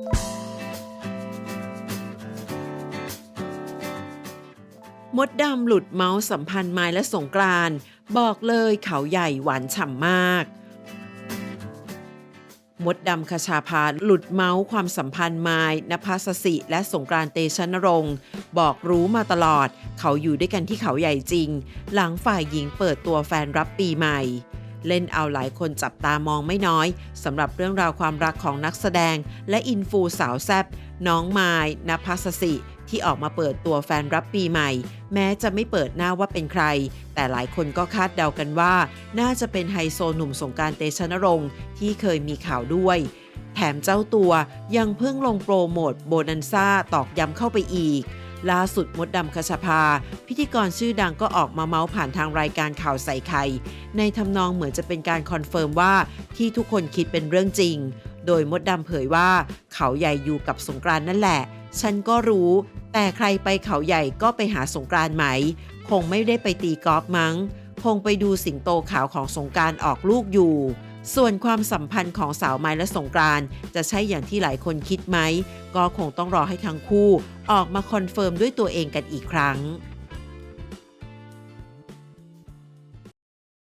มดดำหลุดเมาส์สัมพันธ์ไม้และสงกรานต์บอกเลยเขาใหญ่หวานฉ่ำมาก มดดำคชาพาหลุดเมาส์ความสัมพันธ์ไม้นภัสสิ และสงกรานต์เตชะนรงค์บอกรู้มาตลอด เขาอยู่ด้วยกันที่เขาใหญ่จริง หลังฝ่ายหญิงเปิดตัวแฟนรับปีใหม่ เล่นเอาหลายคนจับตามองไม่น้อยสำหรับเรื่องราวความรักของนักแสดง และอินฟูสาวแซบน้องไม้นภัสสิ ที่ออกมาเปิดตัวแฟนรับปีใหม่ แม้จะไม่เปิดหน้าว่าเป็นใคร แต่หลายคนก็คาดเดากันว่า น่าจะเป็นไฮโซหนุ่มสงการเตชะนรงค์ที่เคยมีข่าวด้วยแถมเจ้าตัวยังเพิ่งลงโปรโมทโบนันซ่าตอกย้ำเข้าไปอีก ล่าสุดมดดำคชาภา พิธีกรชื่อดังก็ออกมาเมาส์ผ่านทางรายการข่าวใส่ไข่ในทำนองเหมือนจะเป็นการคอนเฟิร์มว่าที่ทุกคนคิดเป็นเรื่องจริง โดยมดดำเผยว่าเขาใหญ่อยู่กับสงกรานนั่นแหละ ฉันก็รู้ แต่ใครไปเขาใหญ่ก็ไปหาสงกรานไหม คงไม่ได้ไปตีกอล์ฟมั้ง คงไปดูสิงโตขาวของสงกรารออกลูกอยู่ ส่วนความสัมพันธ์ของสาวไม้และสงกรานจะใช่อย่างที่หลายคนคิดไหม ก็คงต้องรอให้ทั้งคู่ ออกมาคอนเฟิร์มด้วยตัวเองกันอีกครั้ง